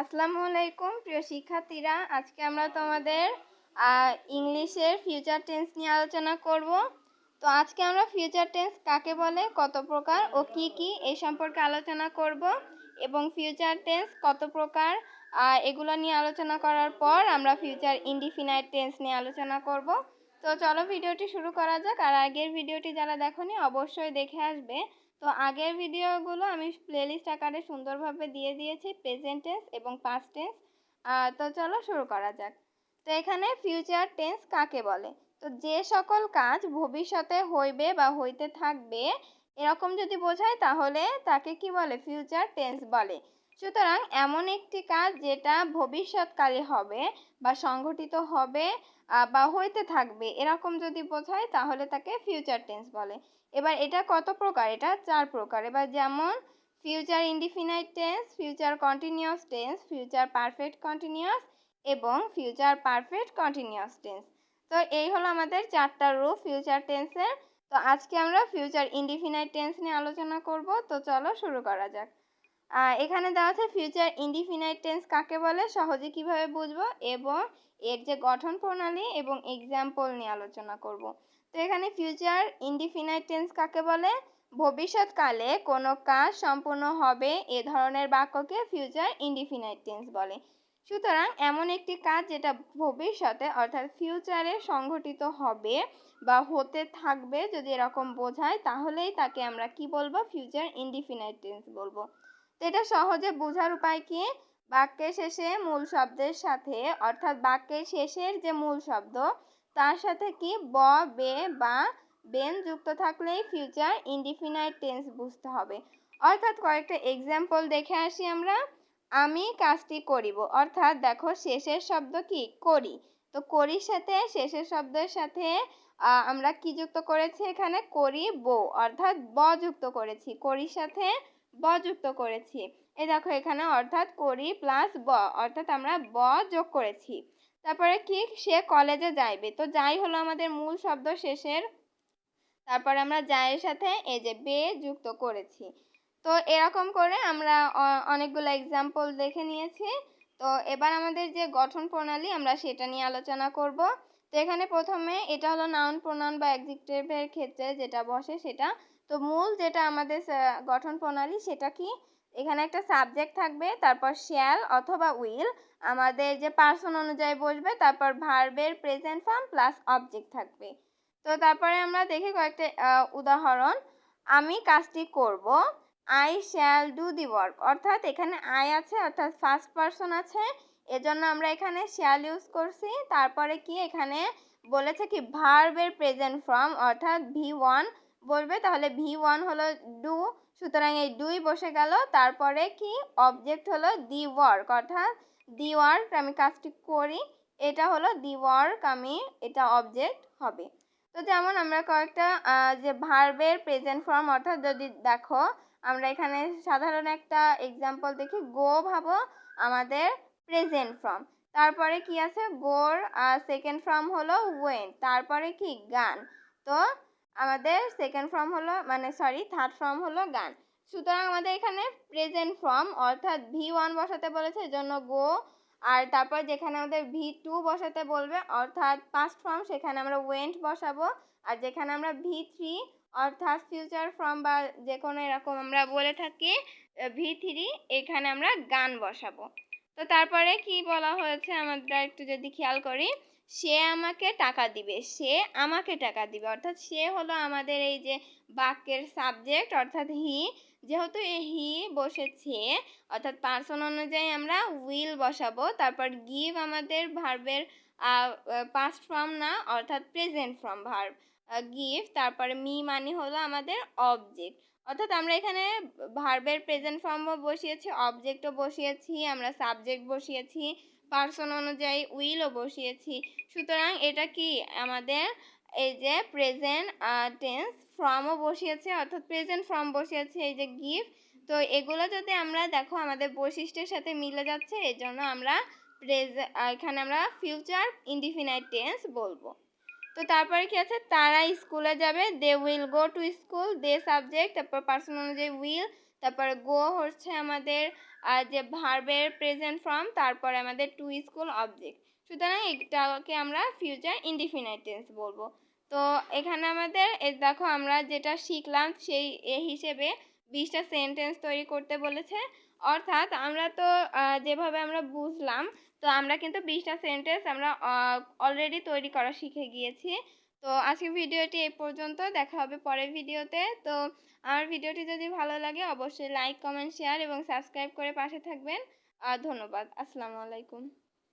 আসসালামু আলাইকুম, প্রিয় শিক্ষার্থীরা। আজকে আমরা তোমাদের ইংলিশের ফিউচার টেন্স নিয়ে আলোচনা করব। তো আজকে আমরা ফিউচার টেন্স কাকে বলে, কত প্রকার ও কি কি এই সম্পর্কে আলোচনা করব এবং ফিউচার টেন্স কত প্রকার এগুলো নিয়ে আলোচনা করার পর আমরা ফিউচার ইনডিফিনাইট টেন্স নিয়ে আলোচনা করব। তো চলো ভিডিওটি শুরু করা যাক। আর আগের ভিডিওটি যারা দেখোনি, অবশ্যই দেখে আসবে। তো আগের ভিডিওগুলো আমি প্লেলিস্ট আকারে সুন্দরভাবে দিয়ে দিয়েছি প্রেজেন্ট টেন্স এবং পাস্ট টেন্স তো চলো শুরু করা যাক। তো এখানে ফিউচার টেন্স কাকে বলে? তো যে সকল কাজ ভবিষ্যতে হইবে বা হইতে থাকবে, এরকম যদি বোঝায় তাহলে তাকে কি বলে? ফিউচার টেন্স বলে। সুতরাং এমন একটি কাজ যেটা ভবিষ্যৎকালে হবে বা সংঘটিত হবে বা হইতে থাকবে এরকম যদি বোঝায় তাহলে তাকে ফিউচার টেন্স বলে। এবার এটা কত প্রকার? এটা চার প্রকার। এবার যেমন future indefinite tense future continuous tense future perfect continuous এবং ফিউচার পারফেক্ট কন্টিনিউয়াস টেন্স তো এই হলো আমাদের চারটা রূপ ফিউচার টেন্সের তো আজকে আমরা ফিউচার ইনডিফিনাইট টেন্স নিয়ে আলোচনা করব। তো চলো শুরু করা যাক। এখানে দেওয়া আছে ফিউচার ইনডিফিনাইট টেন্স কাকে বলে? সহজে কীভাবে বুঝব? এবং এর যে গঠন প্রণালী এবং এক্সাম্পল নিয়ে আলোচনা করব। তো এখানে ফিউচার ইনডিফিনাইট টেন্স কাকে বলে? ভবিষ্যৎকালে কোনো কাজ সম্পূর্ণ হবে এ ধরনের বাক্যকে ফিউচার ইনডিফিনাইট টেন্স বলে। সুতরাং এমন একটি কাজ যেটা ভবিষ্যতে অর্থাৎ ফিউচারে সংঘটিত হবে বা হতে থাকবে যদি এরকম বোঝায়, তাহলেই তাকে আমরা কি বলব? ফিউচার ইনডিফিনাইট টেন্স বলব। তো এটা সহজে বোঝার উপায় কি? বাক্যের শেষে মূল শব্দের সাথে, অর্থাৎ বাক্যের শেষের যে মূল শব্দ, তার সাথে কি ব, বে, বা, বেন যুক্ত থাকলেই ফিউচার ইনডিফিনাইট টেন্স বুঝতে হবে। অর্থাৎ কয়েকটা এক্সাম্পল দেখে আসি আমরা। আমি কাজটি করিব, অর্থাৎ দেখো শেষের শব্দ কি? করি। তো করির সাথে শেষের শব্দের সাথে আমরা কি যুক্ত করেছি এখানে? করি করিব অর্থাৎ ব যুক্ত করেছি। করির সাথে ব যুক্ত করেছি। এই দেখো এখানে অর্থাৎ করি প্লাস ব, অর্থাৎ আমরা ব যোগ করেছি। তারপরে কি সে কলেজে যাইবে? তো যাই হলো আমাদের মূল শব্দ শেষের। তারপরে আমরা যায়ের সাথে এই যে বে যুক্ত করেছি। তো এরকম করে আমরা অনেকগুলো এক্সাম্পল দেখে নিয়েছি। তো এবার আমাদের যে গঠন প্রণালী আমরা সেটা নিয়ে আলোচনা করব। তো এখানে প্রথমে এটা হলো নাউন প্রোনাউন বা অ্যাডজেক্টিভের ক্ষেত্রে যেটা বসে সেটা। তো মূল যেটা আমাদের গঠন প্রণালী সেটা কি? এখানে একটা সাবজেক্ট থাকবে, তারপর শ্যাল অথবা উইল আমাদের যে পার্সন অনুযায়ী বসবে, তারপর ভার্বের প্রেজেন্ট ফর্ম প্লাস অবজেক্ট থাকবে। তো তারপরে আমরা দেখি কয়েকটা উদাহরণ। আমি কাজটি করব। I shall do the work অর্থাৎ এখানে আই আছে, অর্থাৎ ফার্স্ট পার্সন আছে। এজন্য আমরা এখানে শ্যাল ইউজ করছি। তারপরে কি এখানে বলেছে কি ভার্বের প্রেজেন্ট ফর্ম অর্থাৎ ভি ওয়ান বলবে। তাহলে ভি ওয়ান হলো ডু সুতরাং এই দুই বসে গেল। তারপরে কি অবজেক্ট হলো দি ওয়ার্ক অর্থাৎ দি ওয়ার্ক আমি কাজটি করি, এটা হলো দি ওয়ার্ক আমি, এটা অবজেক্ট হবে। তো যেমন আমরা কয়েকটা যে ভার্বের প্রেজেন্ট ফর্ম অর্থাৎ যদি দেখো, আমরা এখানে সাধারণ একটা এক্সাম্পল দেখি গো ভাবো, আমাদের প্রেজেন্ট ফর্ম তারপরে কি আছে? গোর, আর সেকেন্ড ফর্ম হলো ওয়েন তারপরে কি? গান। তো আমাদের সেকেন্ড ফর্ম হলো মানে সরি থার্ড ফর্ম হলো গান। সুতরাং আমাদের এখানে প্রেজেন্ট ফর্ম অর্থাৎ ভি ওয়ান বসাতে বলেছে জন্য গো আর তারপর যেখানে আমাদের ভি টু বসাতে বলবে, অর্থাৎ পাস্ট ফর্ম সেখানে আমরা ওয়েন্ট বসাবো। আর যেখানে আমরা ভি থ্রি অর্থাৎ ফিউচার ফর্ম বা যে কোনো এরকম আমরা বলে থাকি ভি থ্রি এখানে আমরা গান বসাবো। তো তারপরে কি বলা হয়েছে আমরা একটু যদি খেয়াল করি, সে আমাকে টাকা দিবে, সে আমাকে টাকা দিবে। অর্থাৎ সে হলো আমাদের এই যে বাক্যের সাবজেক্ট অর্থাৎ হি যেহেতু এই হি বসেছে, অর্থাৎ পার্সন অনুযায়ী আমরা উইল বসাবো, তারপর গিভ আমাদের ভার্বের পাস্ট ফর্ম না, অর্থাৎ প্রেজেন্ট ফর্ম ভার্ব গিভ তারপরে মি মানে হলো আমাদের অবজেক্ট অর্থাৎ আমরা এখানে ভার্বের প্রেজেন্ট ফর্মও বসিয়েছি অবজেক্টও বসিয়েছি, আমরা সাবজেক্ট বসিয়েছি পার্সন অনুযায়ী উইলও বসিয়েছি। সুতরাং এটা কি? আমাদের এই যে প্রেজেন্ট টেন্স ফর্মও বসিয়েছে, অর্থাৎ প্রেজেন্ট ফর্ম বসিয়েছে, এই যে গিভ তো এগুলো যদি আমরা দেখো, আমাদের বৈশিষ্ট্যের সাথে মিলে যাচ্ছে এই জন্য আমরা প্রেজে এখানে আমরা ফিউচার ইনডিফিনাইট টেন্স বলব। তো তারপরে কি আছে? তারা স্কুলে যাবে they will go to school they subject তারপর পার্সন অনুযায়ী উইল তারপর গো হচ্ছে আমাদের যে ভার্বের প্রেজেন্ট ফর্ম তারপরে আমাদের টু স্কুল অবজেক্ট সুতরাং এটাকে আমরা ফিউচার ইনডিফিনাইট টেন্স বলব। তো এখানে আমাদের দেখো আমরা যেটা শিখলাম সেই এ হিসেবে বিশটা সেন্টেন্স তৈরি করতে বলেছে। অর্থাৎ আমরা তো যেভাবে আমরা বুঝলাম, তো আমরা কিন্তু বিশটা সেন্টেন্স আমরা অলরেডি তৈরি করা শিখে গিয়েছি। তো আজকে ভিডিওটি এই পর্যন্ত, দেখা হবে পরের ভিডিওতে। তো আমার ভিডিওটি যদি ভালো লাগে, অবশ্যই লাইক কমেন্ট শেয়ার এবং সাবস্ক্রাইব করে পাশে থাকবেন। ধন্যবাদ। আসসালামু আলাইকুম।